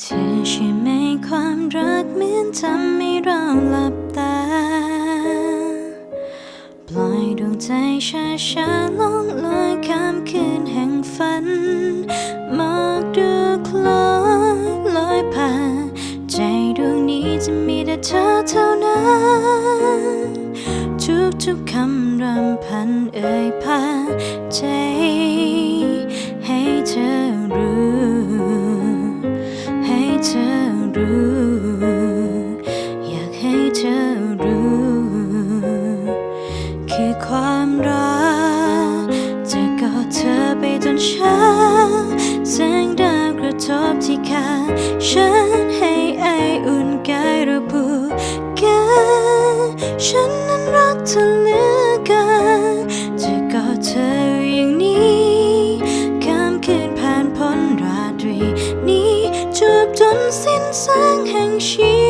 เธอใช่ไหมความรักเหมือนทำให้เราหลับตา ปล่อยดวงใจช้าช้าล่องลอยข้ามคืนแห่งฝันหมอกดูคล้อยลอยผ่าน ใจดวงนี้จะมีแต่เธอเท่านั้น ทุกทุกๆคำรำพันเอ่ยพาใจ ฉันนั้นรักเธอเหลือเกินจะกอดเธออย่างนี้ข้ามคืนผ่านพ้นราตรีนี้จูบจนสิ้นแสงแห่งชี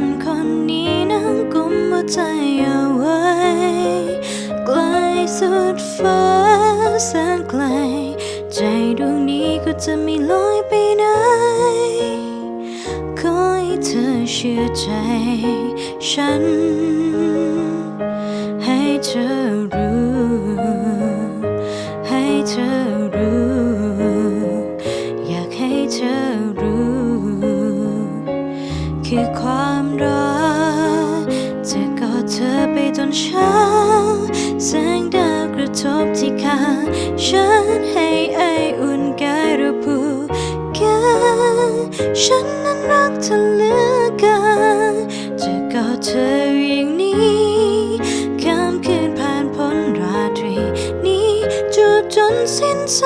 ันคนนี้นั่งกุมหัวใจเอาไว้ ไกลสุดฟ้าแสนไกล ใจดวงนี้ก็จะไม่ลอยไปไหนขอให้เธอเชื่อใจฉัน ให้เธอ คือความรักจะกอดเธอไปจนเช้าแสงดาวกระทบที่ขาฉันให้ไออุ่นกายระพูกันฉันนั้นรักเธอเหลือเกินจะกอดเธออย่างนี้ข้ามคืนผ่านพ้นราตรีนี้จูบจนสิ้นแส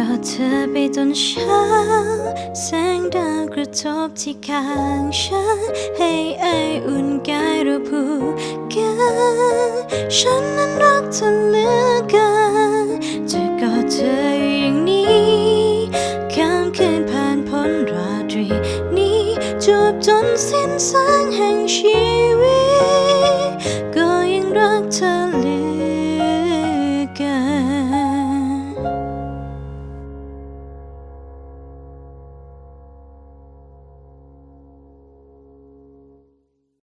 กอดเธอไปจนเช้า แสงดาวกระทบที่ข้างฉัน ให้ไออุ่นกายระพูกันฉันนั้นรักเธอเหลือเกินจะกอดเธออย่างนี้ข้ามคืนผ่านพ้นราตรีนี้ จบจนสิ้นแสงแห่งชีว